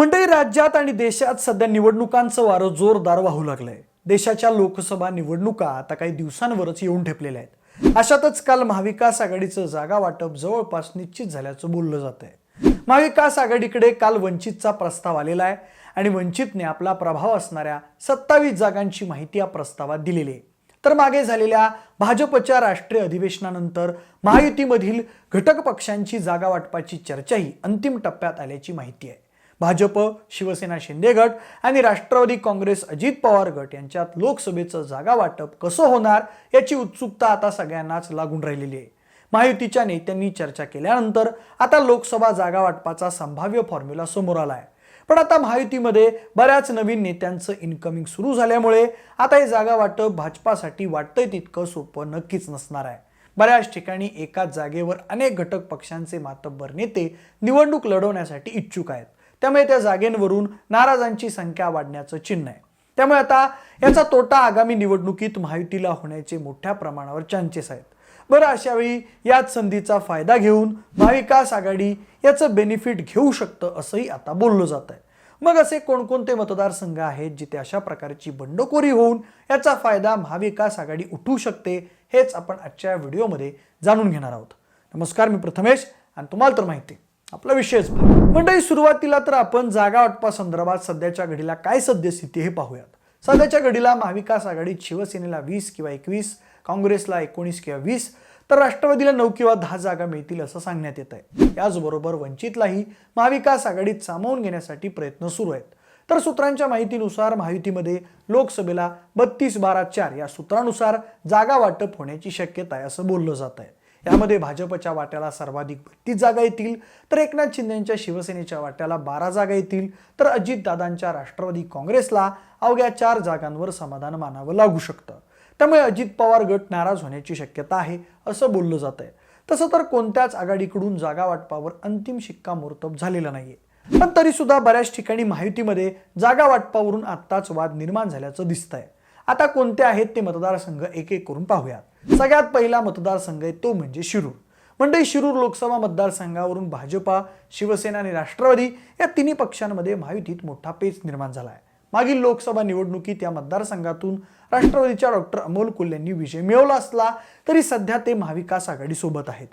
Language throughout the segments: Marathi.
मंडळी राज्यात आणि देशात सध्या निवडणुकांचं वारं जोरदार वाहू लागलंय. देशाच्या लोकसभा निवडणुका आता काही दिवसांवरच येऊन ठेपलेल्या आहेत. अशातच काल महाविकास आघाडीचं जागा वाटप जवळपास निश्चित झाल्याचं बोललं जात आहे महाविकास आघाडीकडे काल वंचितचा प्रस्ताव आलेला आहे आणि वंचितने आपला प्रभाव असणाऱ्या सत्तावीस जागांची माहिती या प्रस्तावात दिलेली आहे. तर मागे झालेल्या भाजपच्या राष्ट्रीय अधिवेशनानंतर महायुतीमधील घटक पक्षांची जागा वाटपाची चर्चाही अंतिम टप्प्यात आल्याची माहिती आहे. भाजप शिवसेना शिंदे गट आणि राष्ट्रवादी काँग्रेस अजित पवार गट यांच्यात लोकसभेचं जागा वाटप कसं होणार याची उत्सुकता आता सगळ्यांनाच लागून राहिलेली आहे. महायुतीच्या नेत्यांनी चर्चा केल्यानंतर आता लोकसभा जागा वाटपाचा संभाव्य फॉर्म्युला समोर आला आहे पण आता महायुतीमध्ये बऱ्याच नवीन नेत्यांचं इन्कमिंग सुरू झाल्यामुळे आता हे जागा वाटप भाजपासाठी वाटतंय तितकं सोपं नक्कीच नसणार आहे. बऱ्याच ठिकाणी एकाच जागेवर अनेक घटक पक्षांचे मातब्बर नेते निवडणूक लढवण्यासाठी इच्छुक आहेत. त्यामुळे त्या जागेंवरून नाराजांची संख्या वाढण्याचं चिन्ह आहे. त्यामुळे आता याचा तोटा आगामी निवडणुकीत महायुतीला होण्याचे मोठ्या प्रमाणावर चान्सेस आहेत. बरं अशावेळी याच संधीचा फायदा घेऊन महाविकास आघाडी याचं बेनिफिट घेऊ शकतं असंही आता बोललं जात आहे. मग असे कोणकोणते मतदारसंघ आहेत जिथे अशा प्रकारची बंडखोरी होऊन याचा फायदा महाविकास आघाडी उठवू शकते हेच आपण आजच्या व्हिडिओमध्ये जाणून घेणार आहोत. नमस्कार मी प्रथमेश आणि तुम्हाला तर माहिती आहे, आपला विषयच मंडळी सुरुवातीला तर आपण जागा वाटपा संदर्भात सध्याच्या घडीला काय सद्यस्थिती हे पाहूयात. सध्याच्या घडीला महाविकास आघाडीत शिवसेनेला वीस किंवा एकवीस काँग्रेसला एकोणीस किंवा वीस तर राष्ट्रवादीला नऊ किंवा दहा जागा मिळतील असं सांगण्यात येत आहे. याचबरोबर वंचितलाही महाविकास आघाडीत सामावून घेण्यासाठी प्रयत्न सुरू आहेत. तर सूत्रांच्या माहितीनुसार महायुतीमध्ये लोकसभेला बत्तीस बारा चार या सूत्रानुसार जागा वाटप होण्याची शक्यता आहे असं बोललं जात आहे. यामध्ये भाजपच्या वाट्याला सर्वाधिक बत्तीस जागा येतील तर एकनाथ शिंदेच्या शिवसेनेच्या वाट्याला बारा जागा येतील तर अजितदादांच्या राष्ट्रवादी काँग्रेसला अवघ्या चार जागांवर समाधान मानावं लागू शकतं. त्यामुळे अजित पवार गट नाराज होण्याची शक्यता आहे असं बोललं जात आहे तसं तर कोणत्याच आघाडीकडून जागा वाटपावर अंतिम शिक्कामोर्तब झालेला नाहीये. पण तरी सुद्धा बऱ्याच ठिकाणी माहितीमध्ये जागा वाटपावरून आत्ताच वाद निर्माण झाल्याचं दिसतंय. आता कोणते आहेत ते मतदारसंघ एक एक करून पाहूयात. सगळ्यात पहिला मतदारसंघ आहे तो म्हणजे शिरूर. मंडई शिरूर लोकसभा मतदारसंघावरून भाजपा शिवसेना आणि राष्ट्रवादी या तिन्ही पक्षांमध्ये महायुतीत मोठा पेच निर्माण झाला आहे. मागील लोकसभा निवडणुकीत या मतदारसंघातून राष्ट्रवादीच्या डॉक्टर अमोल कोल्हेंनी विजय मिळवला असला तरी सध्या ते महाविकास आघाडीसोबत आहेत.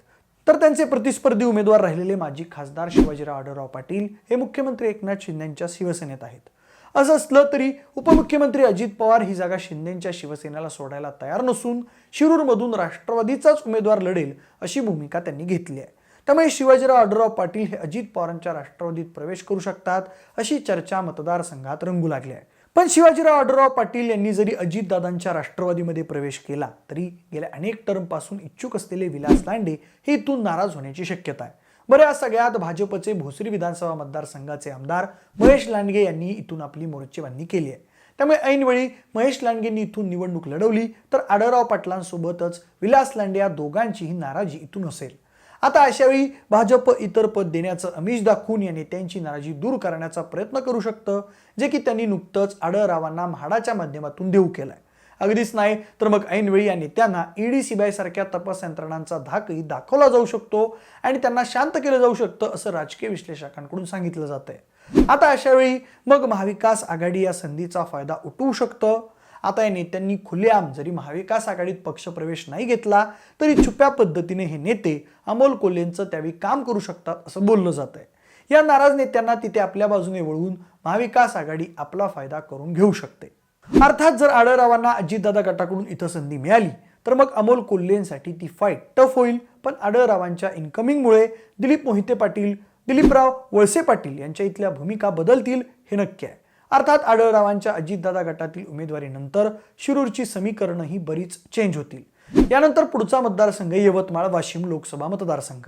तर त्यांचे प्रतिस्पर्धी उमेदवार राहिलेले माजी खासदार शिवाजीराव आढळराव पाटील हे मुख्यमंत्री एकनाथ शिंदेच्या शिवसेनेत आहेत. असं असलं तरी उपमुख्यमंत्री अजित पवार ही जागा शिंदेच्या शिवसेनेला सोडायला तयार नसून शिरूरमधून राष्ट्रवादीचाच उमेदवार लढेल अशी भूमिका त्यांनी घेतली आहे. त्यामुळे शिवाजीराव आढळराव पाटील हे अजित पवारांच्या राष्ट्रवादीत प्रवेश करू शकतात अशी चर्चा मतदारसंघात रंगू लागली आहे. पण शिवाजीराव आढळराव पाटील यांनी जरी अजितदादांच्या राष्ट्रवादीमध्ये प्रवेश केला तरी गेल्या अनेक टर्मपासून इच्छुक असलेले विलास लांडे हे इथून नाराज होण्याची शक्यता आहे. बरं या सगळ्यात भाजपचे भोसरी विधानसभा मतदारसंघाचे आमदार महेश लांडगे यांनी इथून आपली मोर्चेबांधणी केली आहे. त्यामुळे ऐनवेळी महेश लांडगेंनी इथून निवडणूक लढवली तर आढळराव पाटलांसोबतच विलास लांडे या दोघांचीही नाराजी इथून असेल. आता अशावेळी भाजप इतर पद देण्याचं अमिष दाखवून या नेत्यांची नाराजी दूर करण्याचा प्रयत्न करू शकतं जे की त्यांनी नुकतंच आढळरावांना म्हाडाच्या माध्यमातून देऊ केलाय. अगदीच नाही. तर मग ऐनवेळी या नेत्यांना ईडी सीबीआय सारख्या तपास यंत्रणांचा धाकही दाखवला जाऊ शकतो आणि त्यांना शांत केलं जाऊ शकतं असं राजकीय विश्लेषकांकडून सांगितलं जात आहे आता अशावेळी मग महाविकास आघाडी या संधीचा फायदा उठवू शकतं? आता या नेत्यांनी खुलेआम जरी महाविकास आघाडीत पक्षप्रवेश नाही घेतला तरी छुप्या पद्धतीने हे नेते अमोल कोल्हेंचं त्यावेळी काम करू शकतात असं बोललं जात आहे या नाराज नेत्यांना तिथे आपल्या बाजूने वळवून महाविकास आघाडी आपला फायदा करून घेऊ शकते. अर्थात जर आढळरावांना अजितदादा गटाकडून इथं संधी मिळाली तर मग अमोल कोल्हेंसाठी ती फाईट टफ होईल. पण आढळरावांच्या इन्कमिंगमुळे दिलीप मोहिते पाटील दिलीपराव वळसे पाटील यांच्या इथल्या भूमिका बदलतील हे नक्की आहे. अर्थात आढळरावांच्या अजितदादा गटातील उमेदवारीनंतर शिरूरची समीकरणंही बरीच चेंज होतील. यानंतर पुढचा मतदारसंघ यवतमाळ वाशिम लोकसभा मतदारसंघ.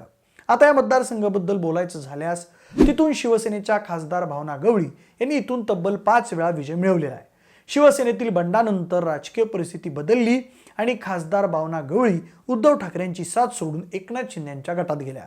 आता या मतदारसंघाबद्दल बोलायचं झाल्यास तिथून शिवसेनेच्या खासदार भावना गवळी यांनी इथून तब्बल पाच वेळा विजय मिळवलेला आहे. शिवसेनेतील बंडानंतर राजकीय परिस्थिती बदलली आणि खासदार भावना गवळी उद्धव ठाकरेंची साथ सोडून एकनाथ शिंदेच्या गटात गेल्या.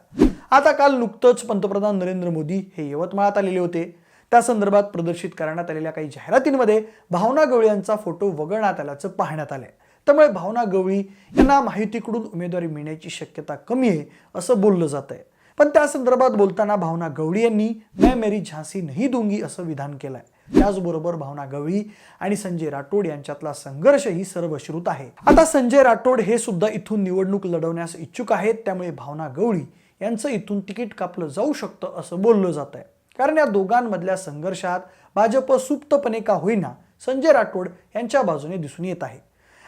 आता काल नुकतंच पंतप्रधान नरेंद्र मोदी हे यवतमाळात आलेले होते. त्या संदर्भात प्रदर्शित करण्यात आलेल्या काही जाहिरातींमध्ये भावना गवळी यांचा फोटो वगळण्यात आल्याचं पाहण्यात आलंय. त्यामुळे भावना गवळी यांना माहितीकडून उमेदवारी मिळण्याची शक्यता कमी आहे असं बोललं जात आहे पण त्या संदर्भात बोलताना भावना गवळी यांनी मैं मेरी झांसी नाही दुंगी असं विधान केलंय. त्याचबरोबर भावना गवळी आणि संजय राठोड यांच्यातला संघर्षही सर्वश्रुत आहे. आता संजय राठोड हे सुद्धा इथून निवडणूक लढवण्यास इच्छुक आहेत त्यामुळे भावना गवळी यांचं इथून तिकीट कापलं जाऊ शकतं असं बोललं जात आहे कारण या दोघांमधल्या संघर्षात भाजप सुप्तपणे का होईना संजय राठोड यांच्या बाजूने दिसून येत आहे.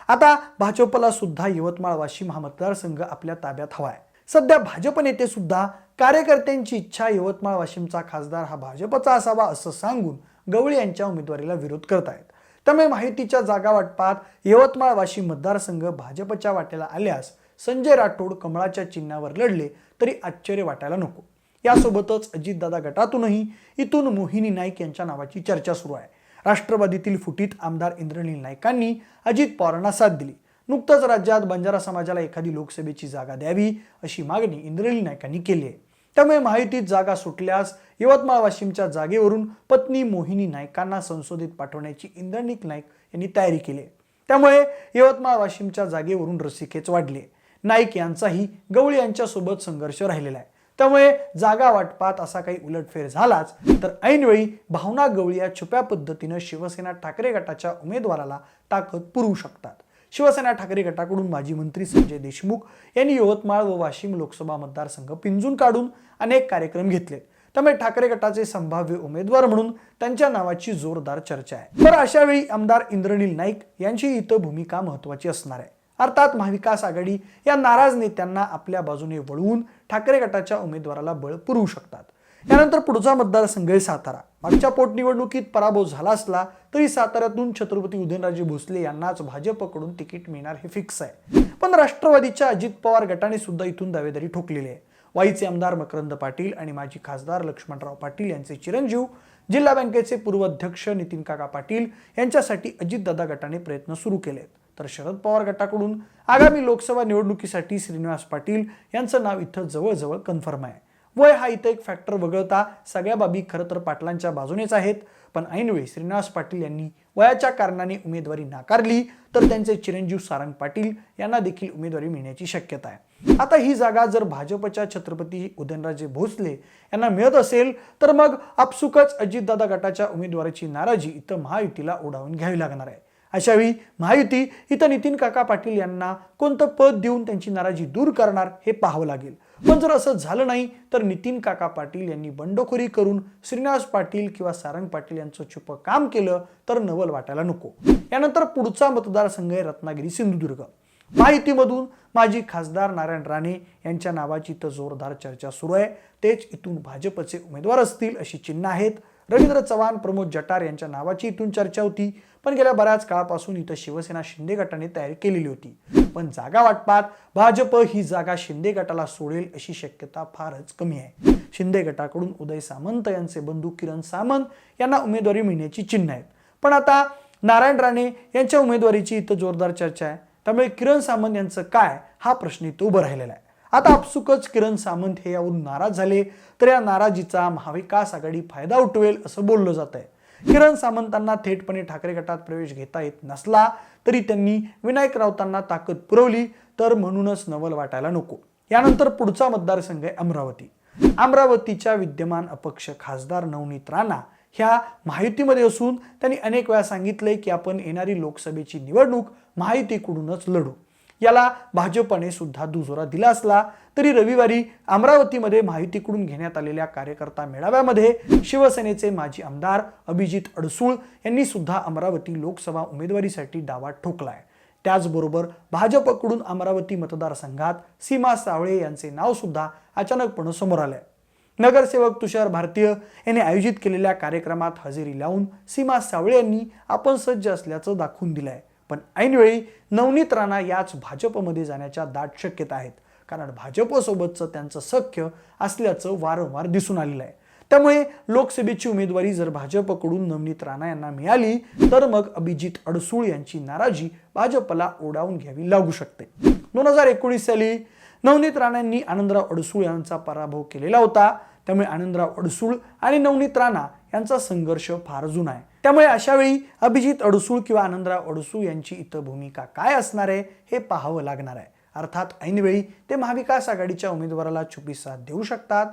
आता भाजपला सुद्धा यवतमाळ वाशिम हा मतदारसंघ आपल्या ताब्यात हवाय. सध्या भाजप नेते सुद्धा कार्यकर्त्यांची इच्छा यवतमाळ वाशिमचा खासदार हा भाजपचा असावा असं सांगून गवळी यांच्या उमेदवारीला विरोध करत आहेत त्यामुळे माहितीच्या जागा वाटपात यवतमाळ वाशिम मतदारसंघ भाजपच्या वाटेला आल्यास संजय राठोड कमळाच्या चिन्हावर लढले तरी आश्चर्य वाटायला नको. यासोबतच अजितदादा गटातूनही इथून मोहिनी नाईक यांच्या नावाची चर्चा सुरू आहे. राष्ट्रवादीतील फुटीत आमदार इंद्रनील नाईकांनी अजित पवारांना साथ दिली. नुकतंच राज्यात बंजारा समाजाला एखादी लोकसभेची जागा द्यावी अशी मागणी इंद्रली नायकांनी केली आहे. त्यामुळे माहितीत जागा सुटल्यास यवतमाळ वाशिमच्या जागेवरून पत्नी मोहिनी नायकांना संसदेत पाठवण्याची इंद्रनील नाईक यांनी तयारी केली त्यामुळे यवतमाळ वाशिमच्या जागेवरून रसिकेच वाढले. नाईक यांचाही गवळी यांच्यासोबत संघर्ष राहिलेला आहे. त्यामुळे जागा वाटपात असा काही उलटफेर झालाच तर ऐनवेळी भावना गवळी या छुप्या पद्धतीनं शिवसेना ठाकरे गटाच्या उमेदवाराला ताकद पुरवू शकतात. शिवसेना ठाकरे गटाकडून माजी मंत्री संजय देशमुख यांनी यवतमाळ व वाशिम लोकसभा मतदारसंघ पिंजून काढून अनेक कार्यक्रम घेतले. त्यामुळे ठाकरे गटाचे संभाव्य उमेदवार म्हणून त्यांच्या नावाची जोरदार चर्चा आहे. तर अशा वेळी आमदार इंद्रनील नाईक यांची इथं भूमिका महत्वाची असणार आहे. अर्थात महाविकास आघाडी या नाराज नेत्यांना आपल्या बाजूने वळवून ठाकरे गटाच्या उमेदवाराला बळ पुरवू शकतात. त्यानंतर पुढचा मतदारसंघ आहे सातारा. मागच्या पोटनिवडणुकीत पराभव झाला असला तरी साताऱ्यातून छत्रपती उदयनराजे भोसले यांनाच भाजपकडून तिकीट मिळणार हे फिक्स आहे. पण राष्ट्रवादीच्या अजित पवार गटाने सुद्धा इथून दावेदारी ठोकलेली आहे. वाईचे आमदार मकरंद पाटील आणि माजी खासदार लक्ष्मणराव पाटील यांचे चिरंजीव जिल्हा बँकेचे पूर्व अध्यक्ष नितीन काका पाटील यांच्यासाठी अजितदादा गटाने प्रयत्न सुरू केलेत. तर शरद पवार गटाकडून आगामी लोकसभा निवडणुकीसाठी श्रीनिवास पाटील यांचं नाव इथं जवळजवळ कन्फर्म आहे. वय हा इथं एक फॅक्टर वगळता सगळ्या बाबी खरं तर पाटलांच्या बाजूनेच आहेत. पण ऐनवेळी श्रीनिवास पाटील यांनी वयाच्या कारणाने उमेदवारी नाकारली तर त्यांचे चिरंजीव सारंग पाटील यांना देखील उमेदवारी मिळण्याची शक्यता आहे. आता ही जागा जर भाजपच्या छत्रपती उदयनराजे भोसले यांना मिळत असेल तर मग आपसुकच अजितदादा गटाच्या उमेदवाराची नाराजी इथं महायुतीला ओढावून घ्यावी लागणार आहे. अशावेळी महायुती इथं नितीन काका पाटील यांना कोणतं पद देऊन त्यांची नाराजी दूर करणार हे पाहावं लागेल. पण जर असं झालं नाही तर नितीन काका पाटील यांनी बंडखोरी करून श्रीनिवास पाटील किंवा सारंग पाटील यांचं चुप काम केलं तर नवल वाटायला नको. यानंतर पुढचा मतदारसंघ आहे रत्नागिरी सिंधुदुर्ग. माहितीमधून माजी खासदार नारायण राणे यांच्या नावाची इथं जोरदार चर्चा सुरू आहे. तेच इथून भाजपचे उमेदवार असतील अशी चिन्ह आहेत. रवींद्र चव्हाण प्रमोद जटार यांच्या नावाची इथून चर्चा होती. पण गेल्या बऱ्याच काळापासून इथं शिवसेना शिंदे गटाने तयारी केलेली होती. पण जागा वाटपात भाजप ही जागा शिंदे गटाला सोडेल अशी शक्यता फारच कमी आहे. शिंदे गटाकडून उदय सामंत यांचे बंधू किरण सामंत यांना उमेदवारी मिळण्याची चिन्ह आहेत. पण आता नारायण राणे यांच्या उमेदवारीची इथं जोरदार चर्चा आहे. त्यामुळे किरण सामंत यांचं काय हा प्रश्न इथं उभं राहिलेला आहे. आता आपसुकच किरण सामंत हे यावरून नाराज झाले तर या नाराजीचा महाविकास आघाडी फायदा उठवेल असं बोललं जात आहे किरण सामंतांना थेटपणे ठाकरे गटात प्रवेश घेता येत नसला तरी त्यांनी विनायक राऊतांना ताकद पुरवली तर म्हणूनच नवल वाटायला नको. यानंतर पुढचा मतदारसंघ आहे अमरावती. अमरावतीच्या विद्यमान अपक्ष खासदार नवनीत राणा ह्या माहितीमध्ये असून त्यांनी अनेक वेळा सांगितलंय की आपण येणारी लोकसभेची निवडणूक माहितीकडूनच लढू. याला भाजपने सुद्धा दुजोरा दिला असला तरी रविवारी अमरावतीमध्ये माहितीकडून घेण्यात आलेल्या कार्यकर्ता मेळाव्यामध्ये शिवसेनेचे माजी आमदार अभिजित अडसूळ यांनी सुद्धा अमरावती लोकसभा उमेदवारीसाठी डावा ठोकलाय. त्याचबरोबर भाजपकडून अमरावती मतदारसंघात सीमा सावळे यांचे नाव सुद्धा अचानकपणे समोर आलंय. नगरसेवक तुषार भारतीय यांनी आयोजित केलेल्या कार्यक्रमात हजेरी लावून सीमा सावळे यांनी आपण सज्ज असल्याचं दाखवून दिलंय. पण ऐनवेळी नवनीत राणा याच भाजपमध्ये जाण्याच्या दाट शक्यता आहेत. कारण भाजपसोबतचं त्यांचं सख्य असल्याचं वारंवार दिसून आलेलं आहे. त्यामुळे लोकसभेची उमेदवारी जर भाजपकडून नवनीत राणा यांना मिळाली तर मग अभिजित अडसूळ यांची नाराजी भाजपला ओढावून घ्यावी लागू शकते. दोन हजार एकोणीस साली नवनीत राणांनी आनंदराव अडसूळ यांचा पराभव केलेला होता. त्यामुळे आनंदराव अडसूळ आणि नवनीत राणा यांचा संघर्ष फार जुना आहे. त्यामुळे अशावेळी अभिजित अडसूळ किंवा आनंदराव अडुसूळ यांची इथं भूमिका काय असणार आहे हे पाहावं लागणार आहे. अर्थात ऐनवेळी ते महाविकास आघाडीच्या उमेदवाराला छुपी साथ देऊ शकतात.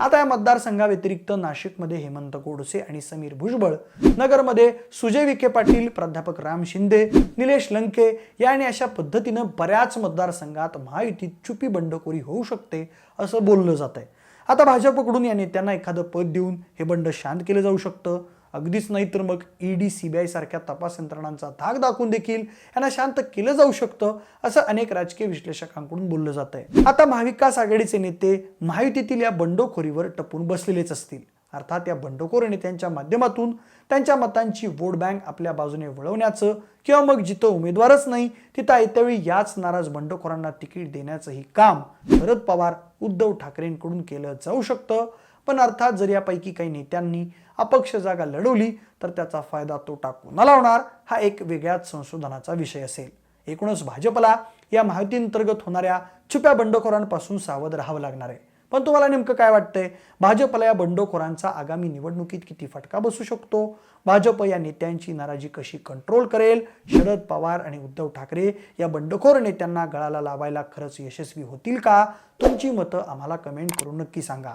आता या मतदारसंघाव्यतिरिक्त नाशिकमध्ये हेमंत गोडसे आणि समीर भुजबळ नगरमध्ये सुजय विखे पाटील प्राध्यापक राम शिंदे निलेश लंके या आणि अशा पद्धतीनं बऱ्याच मतदारसंघात महायुतीत छुपी बंडखोरी होऊ शकते असं बोललं जात आहे आता भाजपकडून या नेत्यांना एखादं पद देऊन हे बंड शांत केलं जाऊ शकतं. अगदीच नाही तर मग ईडी सीबीआय सारख्या तपास यंत्रणांचा धाक दाखवून देखील यांना शांत केलं जाऊ शकतं असं अनेक राजकीय विश्लेषकांकडून बोललं जात आहे आता महाविकास आघाडीचे नेते महायुतीतील या बंडखोरीवर टपून बसलेलेच असतील. अर्थात या बंडखोर नेत्यांच्या माध्यमातून त्यांच्या मतांची वोट बँक आपल्या बाजूने वळवण्याचं किंवा मग जिथं उमेदवारच नाही तिथं ऐत्यावेळी याच नाराज बंडखोरांना तिकीट देण्याचंही काम शरद पवार उद्धव ठाकरेंकडून केलं जाऊ शकतं. पण अर्थात जर यापैकी काही नेत्यांनी अपक्ष जागा लढवली तर त्याचा फायदा तोटा कोणाला होणार हा एक वेगळ्याच संशोधनाचा विषय असेल. एकूणच भाजपला या माहितीअंतर्गत होणाऱ्या छुप्या बंडखोरांपासून सावध राहावं लागणार आहे. पण तुम्हाला नेमकं काय वाटतंय? भाजपला या बंडखोरांचा आगामी निवडणुकीत किती फटका बसू शकतो? भाजप या नेत्यांची नाराजी कशी कंट्रोल करेल? शरद पवार आणि उद्धव ठाकरे या बंडखोर नेत्यांना गळाला लावायला खरंच यशस्वी होतील का? तुमची मतं आम्हाला कमेंट करून नक्की सांगा.